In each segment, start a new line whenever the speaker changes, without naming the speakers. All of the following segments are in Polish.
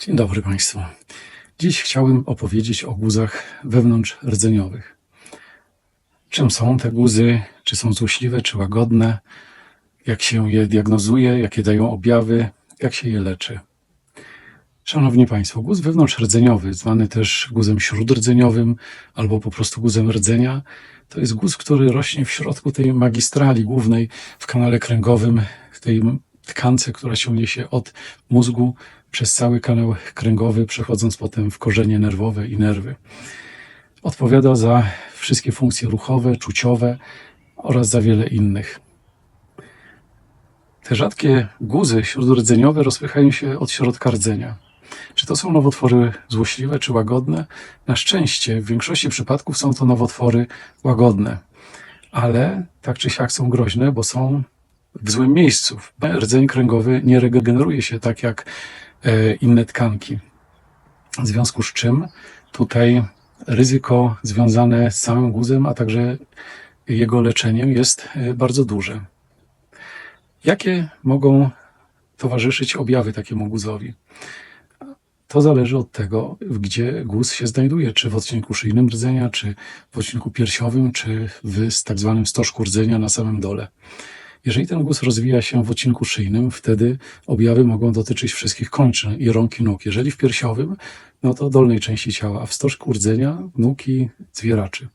Dzień dobry Państwu. Dziś chciałbym opowiedzieć o guzach wewnątrzrdzeniowych. Czym są te guzy? Czy są złośliwe, czy łagodne? Jak się je diagnozuje? Jakie dają objawy? Jak się je leczy? Szanowni Państwo, guz wewnątrzrdzeniowy, zwany też guzem śródrdzeniowym albo po prostu guzem rdzenia, to jest guz, który rośnie w środku tej magistrali głównej w kanale kręgowym, tej tkance, która się niesie od mózgu przez cały kanał kręgowy, przechodząc potem w korzenie nerwowe i nerwy. Odpowiada za wszystkie funkcje ruchowe, czuciowe oraz za wiele innych. Te rzadkie guzy śródrdzeniowe rozpychają się od środka rdzenia. Czy to są nowotwory złośliwe czy łagodne? Na szczęście w większości przypadków są to nowotwory łagodne, ale tak czy siak są groźne, bo są w złym miejscu. Rdzeń kręgowy nie regeneruje się tak jak e, inne tkanki. W związku z czym tutaj ryzyko związane z samym guzem, a także jego leczeniem jest e, bardzo duże. Jakie mogą towarzyszyć objawy takiemu guzowi? To zależy od tego, gdzie guz się znajduje, czy w odcinku szyjnym rdzenia, czy w odcinku piersiowym, czy w tak zwanym stożku rdzenia na samym dole. Jeżeli ten guz rozwija się w odcinku szyjnym, wtedy objawy mogą dotyczyć wszystkich kończyn i rąk i nóg. Jeżeli w piersiowym, no to dolnej części ciała, a w stożku rdzenia nóg i zwieraczy.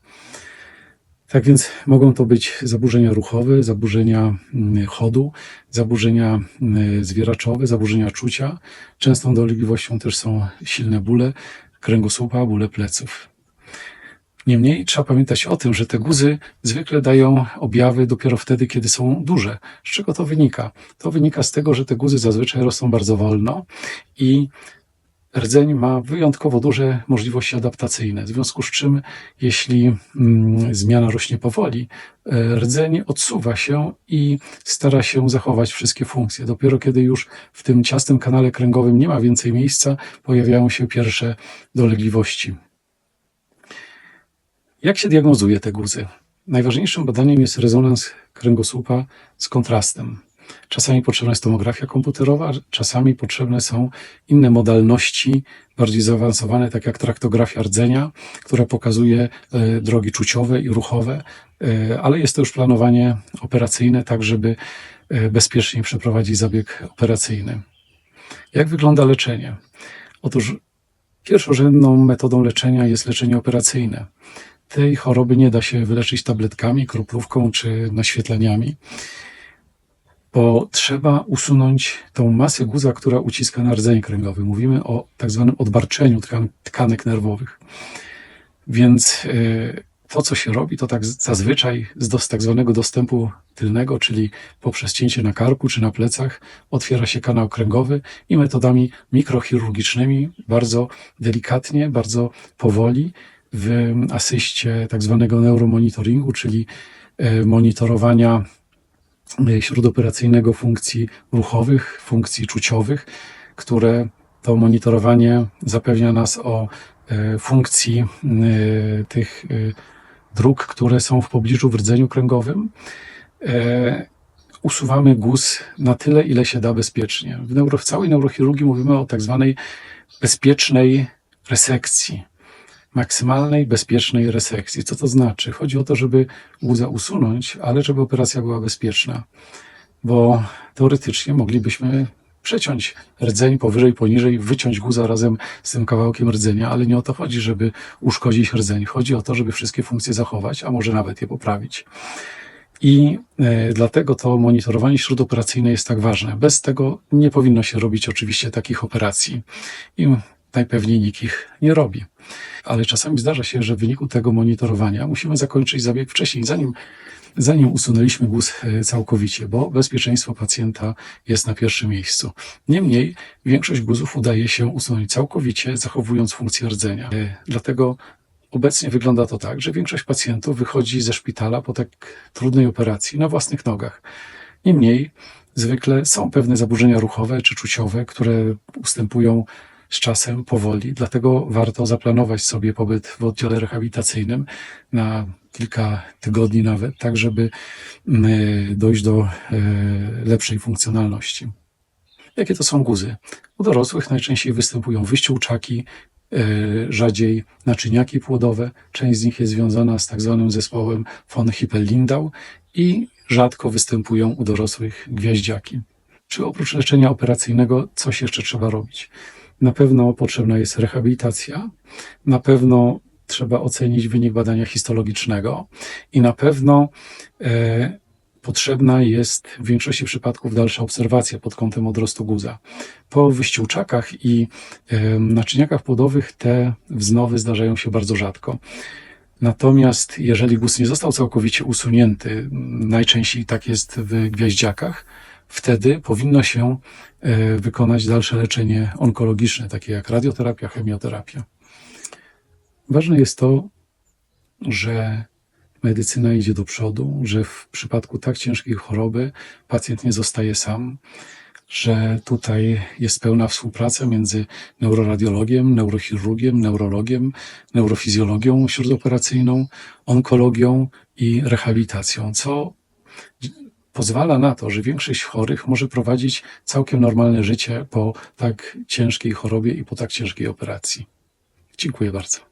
Tak więc mogą to być zaburzenia ruchowe, zaburzenia mm, chodu, zaburzenia mm, zwieraczowe, zaburzenia czucia. Częstą dolegliwością też są silne bóle kręgosłupa, bóle pleców. Niemniej trzeba pamiętać o tym, że te guzy zwykle dają objawy dopiero wtedy, kiedy są duże. Z czego to wynika? To wynika z tego, że te guzy zazwyczaj rosną bardzo wolno i rdzeń ma wyjątkowo duże możliwości adaptacyjne. W związku z czym, jeśli mm, zmiana rośnie powoli, e, rdzeń odsuwa się i stara się zachować wszystkie funkcje. Dopiero kiedy już w tym ciastym kanale kręgowym nie ma więcej miejsca, pojawiają się pierwsze dolegliwości. Jak się diagnozuje te guzy? Najważniejszym badaniem jest rezonans kręgosłupa z kontrastem. Czasami potrzebna jest tomografia komputerowa, czasami potrzebne są inne modalności, bardziej zaawansowane, tak jak traktografia rdzenia, która pokazuje e, drogi czuciowe i ruchowe, e, ale jest to już planowanie operacyjne, tak żeby e, bezpiecznie przeprowadzić zabieg operacyjny. Jak wygląda leczenie? Otóż pierwszorzędną metodą leczenia jest leczenie operacyjne. Tej choroby nie da się wyleczyć tabletkami, kroplówką czy naświetleniami bo trzeba usunąć tą masę guza, która uciska na rdzeń kręgowy. Mówimy o tak zwanym odbarczeniu tkan tkanek nerwowych. Więc yy, to, co się robi, to tak zazwyczaj z tak zwanego dostępu tylnego, czyli poprzez cięcie na karku czy na plecach, otwiera się kanał kręgowy i metodami mikrochirurgicznymi, bardzo delikatnie, bardzo powoli, w asyście tak zwanego neuromonitoringu, czyli e, monitorowania E, śródoperacyjnego funkcji ruchowych, funkcji czuciowych, które to monitorowanie zapewnia nas o e, funkcji tych dróg, które są w pobliżu w rdzeniu kręgowym. Usuwamy guz na tyle, ile się da bezpiecznie. W, neuro, w całej neurochirurgii mówimy o tak zwanej bezpiecznej resekcji maksymalnej, bezpiecznej resekcji. Co to znaczy? Chodzi o to, żeby guza usunąć, ale żeby operacja była bezpieczna, bo teoretycznie moglibyśmy przeciąć rdzeń powyżej, poniżej, wyciąć guza razem z tym kawałkiem rdzenia, ale nie o to chodzi, żeby uszkodzić rdzeń. Chodzi o to, żeby wszystkie funkcje zachować, a może nawet je poprawić. I e, dlatego to monitorowanie śródoperacyjne jest tak ważne. Bez tego nie powinno się robić oczywiście takich operacji. Najpewniej nikt ich nie robi. Ale czasami zdarza się, że w wyniku tego monitorowania musimy zakończyć zabieg wcześniej, zanim, zanim usunęliśmy guz e, całkowicie, bo bezpieczeństwo pacjenta jest na pierwszym miejscu. Niemniej większość guzów udaje się usunąć całkowicie, zachowując funkcję rdzenia. E, dlatego Obecnie wygląda to tak, że większość pacjentów wychodzi ze szpitala po tak trudnej operacji na własnych nogach. Niemniej zwykle są pewne zaburzenia ruchowe czy czuciowe, które ustępują z czasem, powoli. Dlatego warto zaplanować sobie pobyt w oddziale rehabilitacyjnym na kilka tygodni nawet, tak żeby mm, dojść do e, lepszej funkcjonalności. Jakie to są guzy? U dorosłych najczęściej występują wyściółczaki, e, rzadziej naczyniaki płodowe. Część z nich jest związana z tak zwanym zespołem von Hippel-Lindau i rzadko występują u dorosłych gwiaździaki. Czy oprócz leczenia operacyjnego coś jeszcze trzeba robić? Na pewno potrzebna jest rehabilitacja, na pewno trzeba ocenić wynik badania histologicznego i na pewno e, potrzebna jest w większości przypadków dalsza obserwacja pod kątem odrostu guza. Po wyściółczakach i e, naczyniakach płodowych te wznowy zdarzają się bardzo rzadko. Natomiast jeżeli guz nie został całkowicie usunięty, najczęściej tak jest w gwiaździakach, wtedy powinno się e, wykonać dalsze leczenie onkologiczne, takie jak radioterapia, chemioterapia. Ważne jest to, że medycyna idzie do przodu, że w przypadku tak ciężkiej choroby pacjent nie zostaje sam, że tutaj jest pełna współpraca między neuroradiologiem, neurochirurgiem, neurologiem, neurofizjologią śródoperacyjną, onkologią i rehabilitacją, co pozwala na to, że większość chorych może prowadzić całkiem normalne życie po tak ciężkiej chorobie i po tak ciężkiej operacji. Dziękuję bardzo.